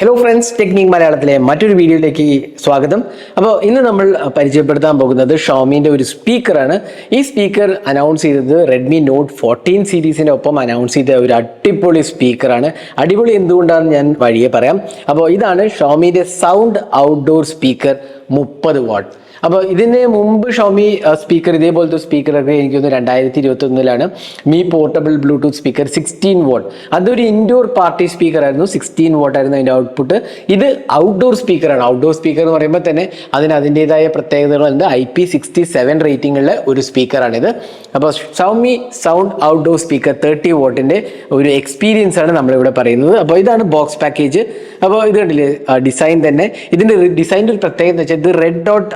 Hello friends technique മലയാളത്തിലെ മറ്റൊരു വീഡിയോയിലേക്ക് സ്വാഗതം. അപ്പോൾ ഇന്ന് നമ്മൾ പരിചയപ്പെടുത്താൻ പോകുന്നത് ഷോമിന്റെ ഒരു സ്പീക്കറാണ് ഈ സ്പീക്കർ അനൗൺസ് ചെയ്തത് റെഡ്മി നോട്ട് ഫോർട്ടീൻ സീരീസിന്റെ ഒപ്പം അനൗൺസ് ചെയ്ത ഒരു അടിപൊളി സ്പീക്കറാണ് അടിപൊളി എന്തുകൊണ്ടാണെന്ന് ഞാൻ വഴിയെ പറയാം. അപ്പോൾ ഇതാണ് ഷോമിന്റെ സൗണ്ട് ഔട്ട്ഡോർ സ്പീക്കർ മുപ്പത് വാട്ട്. അപ്പോൾ ഇതിന് മുമ്പ് ഷോമി സ്പീക്കർ ഇതേപോലത്തെ സ്പീക്കറൊക്കെ എനിക്ക് തോന്നുന്നു രണ്ടായിരത്തി ഇരുപത്തി ഒന്നിലാണ് Mi portable Bluetooth speaker sixteen watt അതൊരു ഇൻഡോർ പാർട്ടി സ്പീക്കർ ആയിരുന്നു. സിക്സ്റ്റീൻ വോട്ട് ആയിരുന്നു അതിന്റെ ഔട്ട്പുട്ട് ഇത് ഔട്ട്ഡോർ സ്പീക്കറാണ് ഔട്ട്ഡോർ സ്പീക്കർ എന്ന് പറയുമ്പോൾ തന്നെ അതിന് അതിന്റെതായ പ്രത്യേകതകളുണ്ട്. ഐ പി സിക്സ്റ്റി സെവൻ റേറ്റിംഗുള്ള ഒരു സ്പീക്കറാണിത് അപ്പോൾ Xiaomi sound outdoor speaker thirty വോട്ടിന്റെ ഒരു എക്സ്പീരിയൻസ് ആണ് നമ്മളിവിടെ പറയുന്നത്. അപ്പോൾ ഇതാണ് ബോക്സ് പാക്കേജ് അപ്പോൾ ഇത് കണ്ടില്ലേ? ഡിസൈൻ തന്നെ. ഇതിന്റെ ഡിസൈന്റെ ഒരു പ്രത്യേകത എന്ന് വെച്ചാൽ ഇത് റെഡ് ഡോട്ട്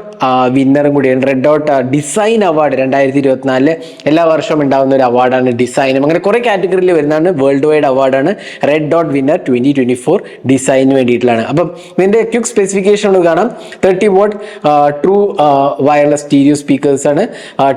വിന്നറും കൂടിയാണ്. റെഡ് ഡോട്ട് ഡിസൈൻ അവാർഡ് രണ്ടായിരത്തി ഇരുപത്തിനാലിൽ എല്ലാ വർഷവും ഉണ്ടാകുന്ന ഒരു അവാർഡാണ് ഡിസൈനും അങ്ങനെ കുറേ കാറ്റഗറിയിൽ വരുന്നതാണ്. വേൾഡ് വൈഡ് അവാർഡാണ് red dot winner twenty twenty four ഡിസൈനിന് വേണ്ടിയിട്ടുള്ളതാണ്. അപ്പം ഇതിന്റെ ക്വിക്ക് സ്പെസിഫിക്കേഷൻ കാണാം. Thirty watt true wireless stereo speakers ആണ്.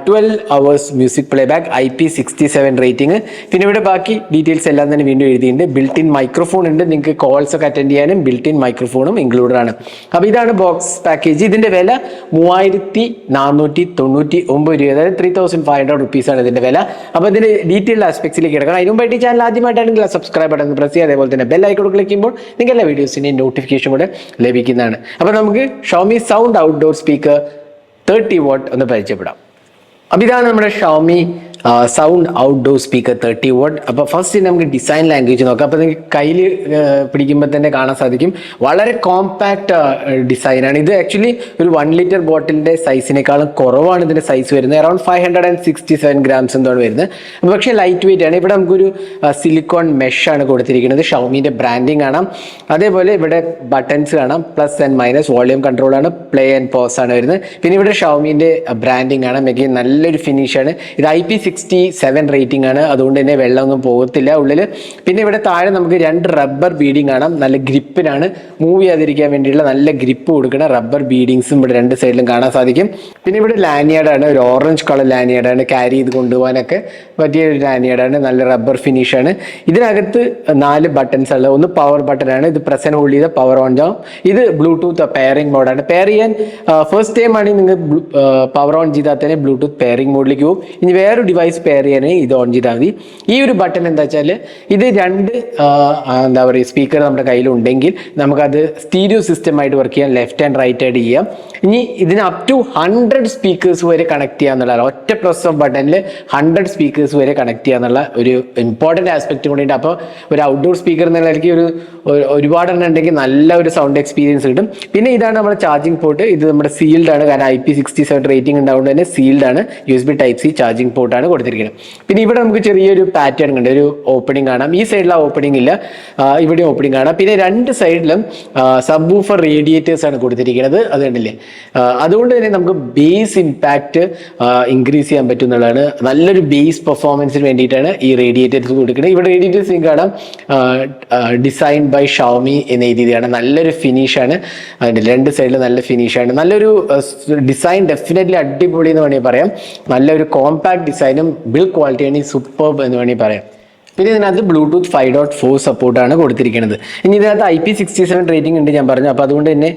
Twelve hours music play back I P sixty seven rating പിന്നെ ഇവിടെ ബാക്കി ഡീറ്റെയിൽസ് എല്ലാം തന്നെ വീണ്ടും എഴുതിയിട്ടുണ്ട്. ബിൽറ്റ് ഇൻ മൈക്രോഫോൺ ഉണ്ട്. നിങ്ങൾക്ക് കോൾസ് ഒക്കെ അറ്റൻഡ് ചെയ്യാനും ബിൽറ്റ് ഇൻ മൈക്രോഫോണും ഇൻക്ലൂഡഡ് ആണ്. അപ്പോൾ ഇതാണ് ബോക്സ് പാക്കേജ് ഇതിന്റെ വില മൂവായിരത്തി നാനൂറ്റി തൊണ്ണൂറ്റി ഒമ്പത് രൂപ. അതായത് three thousand five hundred rupees ആണ് ഇതിന്റെ വില. അപ്പോൾ ഇതിന്റെ ഡീറ്റെയിൽ ആസ്പെക്ട്സിലേക്ക് കിടക്കണം. അതിന് മുമ്പായിട്ട് ചാനൽ ആദ്യമായിട്ടാണെങ്കിൽ സബ്സ്ക്രൈബ് ബട്ടൺ പ്രസ് ചെയ്യുക. അതേപോലെ തന്നെ ബെൽ ഐക്കോൺ ക്ലിക്ക് ചെയ്യുമ്പോൾ നിങ്ങൾക്ക് എല്ലാ വീഡിയോസിന്റെയും നോട്ടിഫിക്കേഷൻ കൂടെ ലഭിക്കുന്നതാണ്. അപ്പോൾ നമുക്ക് Xiaomi sound outdoor speaker thirty watt ഒന്ന് പരിചയപ്പെടാം. അപ്പം ഇതാണ് നമ്മുടെ Xiaomi sound outdoor speaker thirty watt അപ്പോൾ ഫസ്റ്റ് നമുക്ക് ഡിസൈൻ ലാംഗ്വേജ് നോക്കാം. അപ്പോൾ നിങ്ങൾക്ക് കയ്യിൽ പിടിക്കുമ്പോൾ തന്നെ കാണാൻ സാധിക്കും. വളരെ കോമ്പാക്റ്റ് ഡിസൈനാണ് ഇത് ആക്ച്വലി ഒരു വൺ ലിറ്റർ ബോട്ടിലിന്റെ സൈസിനേക്കാളും കുറവാണ് ഇതിന്റെ സൈസ് വരുന്നത്. Around five hundred and sixty seven grams എന്താണ് വരുന്നത്. പക്ഷേ ലൈറ്റ് വെയിറ്റ് ആണ്. ഇവിടെ നമുക്കൊരു സിലിക്കോൺ മെഷ് ആണ് കൊടുത്തിരിക്കുന്നത്. ഷൗമിന്റെ ബ്രാൻഡിങ് ആണ് അതേപോലെ ഇവിടെ ബട്ടൺസ് കാണാം. Plus and minus volume control ആണ്. പ്ലേ ആൻഡ് പോസ് ആണ് വരുന്നത്. പിന്നെ ഇവിടെ ഷൗമിന്റെ ബ്രാൻഡിങ് ആണ് മെഗി നല്ലൊരു ഫിനിഷ് ആണ്. ഇത് I P sixty seven rating ആണ്. അതുകൊണ്ട് തന്നെ വെള്ളമൊന്നും പോകത്തില്ല ഉള്ളിൽ പിന്നെ ഇവിടെ താഴെ നമുക്ക് രണ്ട് റബ്ബർ ബീഡിങ് കാണാം. നല്ല ഗ്രിപ്പിനാണ്. മൂവ് ചെയ്യാതിരിക്കാൻ വേണ്ടിയുള്ള നല്ല ഗ്രിപ്പ് കൊടുക്കുന്ന റബ്ബർ ബീഡിങ്സും ഇവിടെ രണ്ട് സൈഡിലും കാണാൻ സാധിക്കും. പിന്നെ ഇവിടെ ലാനിയാഡാണ് ഒരു ഓറഞ്ച് കളർ ലാനിയാഡാണ് ക്യാരി ചെയ്ത് കൊണ്ടുപോകാനൊക്കെ പറ്റിയ ഒരു ലാനിയാഡാണ് നല്ല റബ്ബർ ഫിനിഷാണ് ഇതിനകത്ത് നാല് ബട്ടൺസ് ഉള്ളത്. ഒന്ന് പവർ ബട്ടൺ ആണ്. ഇത് പ്രസൻ ഹോൾഡ് ചെയ്ത പവർ ഓൺ ആവും ഇത് ബ്ലൂടൂത്ത് പെയറിംഗ് മോഡാണ് പെയർ ചെയ്യാൻ ഫസ്റ്റ് ടൈം ആണെങ്കിൽ നിങ്ങൾ പവർ ഓൺ ചെയ്താൽ തന്നെ ബ്ലൂടൂത്ത് പെയറിംഗ് മോഡിലേക്ക് പോകും. ഇനി വേറൊരു ഡിവൈസ് പെയർ ചെയ്യാൻ ഇത് ഓൺ ചെയ്താൽ മതി. ഈ ഒരു ബട്ടൺ എന്താ വെച്ചാൽ ഇത് രണ്ട് എന്താ പറയുക സ്പീക്കർ നമ്മുടെ കയ്യിലുണ്ടെങ്കിൽ നമുക്കത് സ്റ്റീരിയോ സിസ്റ്റമായിട്ട് വർക്ക് ചെയ്യാം ലെഫ്റ്റ് ആൻഡ് റൈറ്റ് ആയിട്ട് ചെയ്യാം. ഇനി ഇതിന് അപ് ടു ഹൺഡ്രഡ് സ്പീക്കേഴ്സ് വരെ കണക്ട് ചെയ്യാന്നുള്ളതാണ് ഒറ്റ പ്രസ് ഓഫ് ബട്ടണിൽ ഹൺഡ്രഡ് സ്പീക്കേഴ്സ് വരെ കണക്ട് ചെയ്യാന്നുള്ള ഒരു ഇമ്പോർട്ടന്റ് ആസ്പെക്റ്റ് ഉണ്ട്. അപ്പോൾ ഒരു ഔട്ട്ഡോർ സ്പീക്കർ എന്നുള്ള നിലയ്ക്ക് ഒരു ഒരു- ഒരുപാട് എണ്ണം ഉണ്ടെങ്കിൽ നല്ല ഒരു സൗണ്ട് എക്സ്പീരിയൻസ് കിട്ടും. പിന്നെ ഇതാണ് നമ്മുടെ ചാർജിങ് പോർട്ട് ഇത് നമ്മുടെ സീൽഡ് ആണ്. കാരണം I P sixty seven rating ഉണ്ടാവുകൊണ്ട് തന്നെ സീൽഡ് ആണ് U S B type C charging പോർട്ടാണ് കൊടുത്തിരിക്കുന്നത്. പിന്നെ ഇവിടെ നമുക്ക് ചെറിയൊരു പാറ്റേൺ ഉണ്ട്. ഒരു ഓപ്പണിംഗ് കാണാം. ഈ സൈഡിൽ ആ ഓപ്പണിംഗ് ഇല്ല. ഇവിടെ ഓപ്പണിംഗ് കാണാം. പിന്നെ രണ്ട് സൈഡിലും സബ് ഊഫർ റേഡിയേറ്റേഴ്സ് ആണ് കൊടുത്തിരിക്കുന്നത്. അത് കണ്ടില്ലേ? അതുകൊണ്ട് തന്നെ നമുക്ക് ബേസ് ഇമ്പാക്റ്റ് ഇൻക്രീസ് ചെയ്യാൻ പറ്റും എന്നുള്ളതാണ് നല്ലൊരു ബേസ് പെർഫോമൻസിന് വേണ്ടിയിട്ടാണ് ഈ റേഡിയേറ്റേഴ്സ് കൊടുക്കുന്നത്. ഇവിടെ റേഡിയേറ്റേഴ്സ് കാണാം. ഡിസൈൻ ബൈ ഷൗമി എന്ന രീതിയാണ് നല്ലൊരു ഫിനിഷാണ് അതിന്റെ രണ്ട് സൈഡിൽ നല്ല ഫിനിഷാണ് നല്ലൊരു ഡിസൈൻ ഡെഫിനറ്റ്ലി അടിപൊളി എന്ന് വേണമെങ്കിൽ പറയാം. നല്ലൊരു കോമ്പാക്ട് ഡിസൈനും ബിൽ ക്വാളിറ്റി ആണ് സൂപ്പർബ് എന്ന് വേണമെങ്കിൽ പറയാം. പിന്നെ ഇതിനകത്ത് ബ്ലൂടൂത്ത് ഫൈവ് ഡോട്ട് ഫോർ സപ്പോർട്ടാണ് കൊടുത്തിരിക്കുന്നത്. ഇനി ഇതിനകത്ത് I P sixty seven rating ഉണ്ട് ഞാൻ പറഞ്ഞു. അപ്പോൾ അതുകൊണ്ട് തന്നെ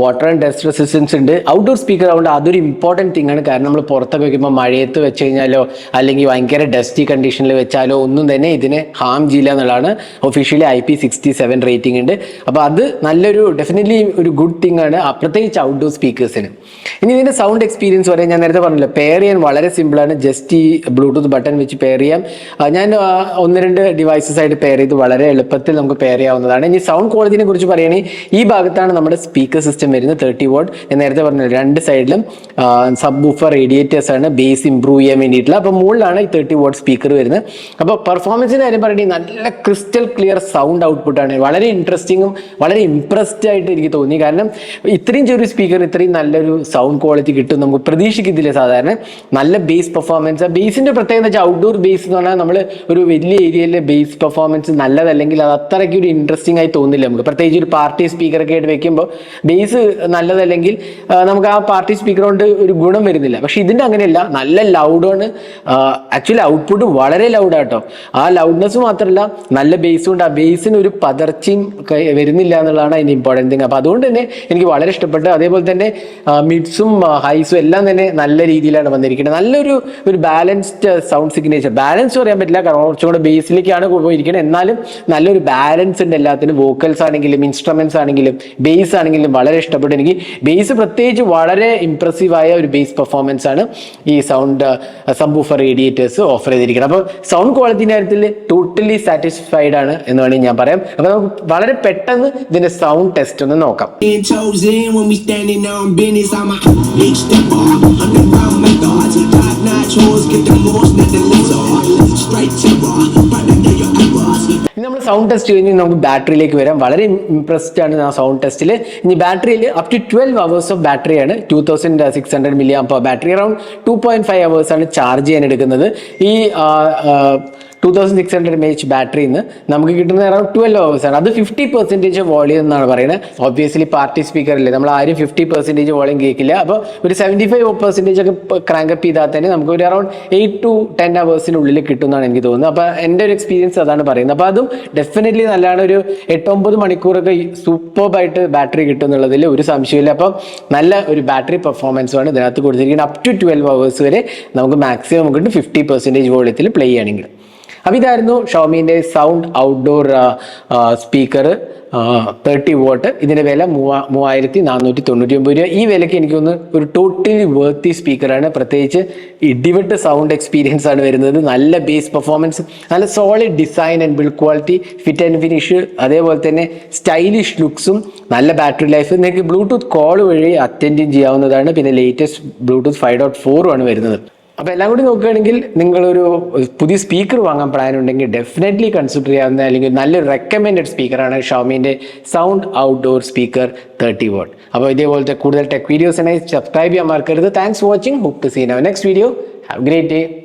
വാട്ടർ ആൻഡ് ഡസ്റ്റ് റെസിസ്റ്റൻസ് ഉണ്ട്. ഔട്ട്ഡോർ സ്പീക്കർ ആവുമ്പോൾ അതൊരു ഇമ്പോർട്ടന്റ് തിങ് ആണ്. കാരണം നമ്മൾ പുറത്തൊക്കെ വയ്ക്കുമ്പോൾ മഴയത്ത് വെച്ച് കഴിഞ്ഞാലോ അല്ലെങ്കിൽ ഭയങ്കര ഡസ്റ്റി കണ്ടീഷനിൽ വെച്ചാലോ ഒന്നും തന്നെ ഇതിനെ ഹാം ചെയ്യില്ല എന്നുള്ളതാണ് officially I P sixty seven rating ഉണ്ട്. അപ്പോൾ അത് നല്ലൊരു ഡെഫിനറ്റ്ലി ഒരു ഗുഡ് തിങ് ആണ് പ്രത്യേകിച്ച് ഔട്ട്ഡോർ സ്പീക്കേഴ്സിന് ഇനി ഇതിന്റെ സൗണ്ട് എക്സ്പീരിയൻസ് പറയാൻ ഞാൻ നേരത്തെ പറഞ്ഞല്ലോ. പെയർ ചെയ്യാൻ വളരെ സിമ്പിളാണ് ജസ്റ്റ് ഈ ബ്ലൂടൂത്ത് ബട്ടൺ വെച്ച് പെയർ ചെയ്യാം. ഞാൻ ഒന്ന് രണ്ട് ഡിവൈസസ് ആയിട്ട് പെയർ ചെയ്ത് വളരെ എളുപ്പത്തിൽ നമുക്ക് പെയർ ചെയ്യാവുന്നതാണ്. ഇനി സൗണ്ട് ക്വാളിറ്റിനെ കുറിച്ച് പറയുകയാണെങ്കിൽ ഈ ഭാഗത്താണ് നമ്മുടെ സ്പീക്കർ സിസ്റ്റം വരുന്നത് തേർട്ടി വോട്ട് നേരത്തെ പറഞ്ഞല്ലോ രണ്ട് സൈഡിലും സബ് ബൂഫർ റേഡിയേറ്റേഴ്സ് ആണ് ബേസ് ഇംപ്രൂവ് ചെയ്യാൻ വേണ്ടിയിട്ടുള്ള അപ്പോൾ മുകളിലാണ് ഈ തേർട്ടി വോട്ട് സ്പീക്കർ വരുന്നത്. അപ്പോൾ പെർഫോമൻസിന്റെ കാര്യം പറയുകയാണെങ്കിൽ നല്ല ക്രിസ്റ്റൽ ക്ലിയർ സൗണ്ട് ഔട്ട്പുട്ടാണ് വളരെ ഇൻട്രസ്റ്റിങ്ങും വളരെ ഇംപ്രസ്ഡ് ആയിട്ട് എനിക്ക് തോന്നി. കാരണം ഇത്രയും ചെറിയ സ്പീക്കർ ഇത്രയും നല്ലൊരു സൗണ്ട് ക്വാളിറ്റി കിട്ടും നമുക്ക് പ്രതീക്ഷിക്കത്തില്ല സാധാരണ. നല്ല ബേസ് പെർഫോമൻസ് ബേസിന്റെ പ്രത്യേകത വെച്ചാൽ ഔട്ട്ഡോർ ബേസ് എന്ന് പറഞ്ഞാൽ നമ്മൾ ഒരു വലിയ ഏരിയയിലെ ബേസ് പെർഫോമൻസ് നല്ലതല്ലെങ്കിൽ അത് അത്രയ്ക്ക് ഒരു ഇൻട്രസ്റ്റിംഗ് ആയി തോന്നില്ല നമുക്ക്. പ്രത്യേകിച്ച് ഒരു പാർട്ടി സ്പീക്കറൊക്കെ ആയിട്ട് വെക്കുമ്പോൾ ബേസ് നല്ലതല്ലെങ്കിൽ നമുക്ക് ആ പാർട്ടി സ്പീക്കർ കൊണ്ട് ഒരു ഗുണം വരുന്നില്ല. പക്ഷെ ഇതിന്റെ അങ്ങനെയല്ല. നല്ല ലൗഡാണ് ആക്ച്വലി ഔട്ട്പുട്ട് വളരെ ലൗഡാട്ടോ ആ ലൗഡ്നെസ് മാത്രമല്ല നല്ല ബേസ് കൊണ്ട് ആ ബേസിന് ഒരു പതർച്ചയും വരുന്നില്ല എന്നുള്ളതാണ് അതിന്റെ ഇമ്പോർട്ടന്റ് തിങ് അപ്പോൾ അതുകൊണ്ട് തന്നെ എനിക്ക് വളരെ ഇഷ്ടപ്പെട്ടു. അതേപോലെ തന്നെ മിഡ്സും ഹൈസും എല്ലാം തന്നെ നല്ല രീതിയിലാണ് വന്നിരിക്കുന്നത്. നല്ലൊരു ഒരു ബാലൻസ്ഡ് സൗണ്ട് സിഗ്നേച്ചർ ബാലൻസ് പറയാൻ പറ്റില്ല. കാരണം കുറച്ചും കൂടെ ബേസിലേക്കാണ് പോയിരിക്കുന്നത് എന്നാലും നല്ലൊരു ബാലൻസ് ഉണ്ട് എല്ലാത്തിനും. വോക്കൽസ് ആണെങ്കിലും ഇൻസ്ട്രുമെന്റ്സ് ആണെങ്കിലും ബേസ് ആണെങ്കിലും വളരെ ഇഷ്ടപ്പെട്ടു. എനിക്ക് ബേസ് പ്രത്യേകിച്ച് വളരെ ഇംപ്രസീവായ ഒരു ബേസ് പെർഫോമൻസ് ആണ് ഈ സൗണ്ട് സംബൂഫർ റേഡിയേറ്റേഴ്സ് ഓഫർ ചെയ്തിരിക്കുന്നത്. അപ്പോൾ സൗണ്ട് ക്വാളിറ്റിന്റെ കാര്യത്തിൽ ടോട്ടലി സാറ്റിസ്ഫൈഡ് ആണ് എന്ന് വേണമെങ്കിൽ ഞാൻ പറയാം. അപ്പോൾ നമുക്ക് വളരെ പെട്ടെന്ന് ഇതിന്റെ സൗണ്ട് ടെസ്റ്റ് ഒന്ന് നോക്കാം. Get the in sound test കഴിഞ്ഞ് നമുക്ക് ബാറ്ററിയിലേക്ക് വരാം. വളരെ ഇംപ്രസ്ഡ് ആണ് ആ സൗണ്ട് ടെസ്റ്റിൽ ഇനി ബാറ്ററിയിൽ up to twelve hours of ബാറ്ററിയാണ് two thousand six hundred milli അപ്പോൾ battery around two point five hours ആണ് ചാർജ് ചെയ്യാൻ എടുക്കുന്നത്. ഈ two thousand six hundred M H ബാറ്ററിയിൽ നിന്ന് നമുക്ക് കിട്ടുന്ന അറൌണ്ട് ട്വൽവ് അവേഴ്സ് ആണ്. അത് ഫിഫ്റ്റി പെർസെന്റേജ് വോളിയം എന്നാണ് പറയുന്നത്. ഒബ്വിയസ്ലി പാർട്ടി സ്പീക്കറില്ലേ നമ്മൾ ആരും ഫിഫ്റ്റി പെർസെന്റേജ് വോളിയം കേൾക്കില്ല. അപ്പോൾ ഒരു സെവന്റി ഫൈവ് പെർസെന്റേജ് ഒക്കെ ക്രാങ്കപ്പ് ചെയ്താൽ തന്നെ നമുക്ക് ഒരു അറൌണ്ട് എയ്റ്റ് ടു ടെൻ അവേഴ്സിനുള്ളിൽ ഉള്ളിൽ എന്നാണ് എനിക്ക് തോന്നുന്നത്. അപ്പോൾ എന്റെ ഒരു എക്സ്പീരിയൻസ് അതാണ് പറയുന്നത്. അപ്പോൾ അതും ഡെഫിനറ്റ്ലി നല്ലതാണ്. ഒരു എട്ടൊമ്പത് മണിക്കൂറൊക്കെ സൂപ്പർബായിട്ട് ബാറ്ററി കിട്ടും എന്നുള്ളതിൽ ഒരു സംശയമില്ല അപ്പം നല്ല ഒരു ബാറ്ററി പെർഫോമൻസുമാണ് ഇതിനകത്ത് കൊടുത്തിരിക്കുന്നത്. അപ് ടു ട്വൽവ് അവേഴ്സ് വരെ നമുക്ക് മാക്സിമം കിട്ടും ഫിഫ്റ്റി പെർസെന്റേജ് വോളിയത്തിൽ പ്ലേ ചെയ്യുകയാണെങ്കിൽ. അപ്പോൾ ഇതായിരുന്നു ഷോമീന്റെ sound outdoor speaker thirty watt ഇതിന്റെ വില മൂവാ മൂവായിരത്തി നാനൂറ്റി തൊണ്ണൂറ്റി ഒമ്പത് രൂപ. ഈ വിലയ്ക്ക് എനിക്കൊന്ന് ഒരു ടോട്ടലി വേർത്തി സ്പീക്കറാണ് പ്രത്യേകിച്ച് ഇടിവിട്ട് സൗണ്ട് എക്സ്പീരിയൻസ് ആണ് വരുന്നത്. നല്ല ബേസ് പെർഫോമൻസ് നല്ല solid design and build quality fit and finish അതേപോലെ തന്നെ സ്റ്റൈലിഷ് ലുക്സും നല്ല ബാറ്ററി ലൈഫ് നിങ്ങൾക്ക് ബ്ലൂടൂത്ത് കോൾ വഴി അറ്റൻഡ് ചെയ്യാവുന്നതാണ്. പിന്നെ ലേറ്റസ്റ്റ് ബ്ലൂടൂത്ത് ഫൈവ് ഡോട്ട് ഫോറും ആണ് വരുന്നത്. അപ്പോൾ എല്ലാം കൂടി നോക്കുകയാണെങ്കിൽ നിങ്ങളൊരു പുതിയ സ്പീക്കർ വാങ്ങാൻ പ്ലാൻ ഉണ്ടെങ്കിൽ ഡെഫിനറ്റ്ലി കൺസിഡർ ചെയ്യാവുന്ന അല്ലെങ്കിൽ നല്ലൊരു റെക്കമെൻഡഡ് സ്പീക്കറാണ് ഷോമിന്റെ sound outdoor speaker thirty watt അപ്പോൾ ഇതേപോലത്തെ കൂടുതൽ ടെക് വീഡിയോസിനായി സബ്സ്ക്രൈബ് ചെയ്യാൻ മറക്കരുത്. Thanks watching hope to see in next video have great day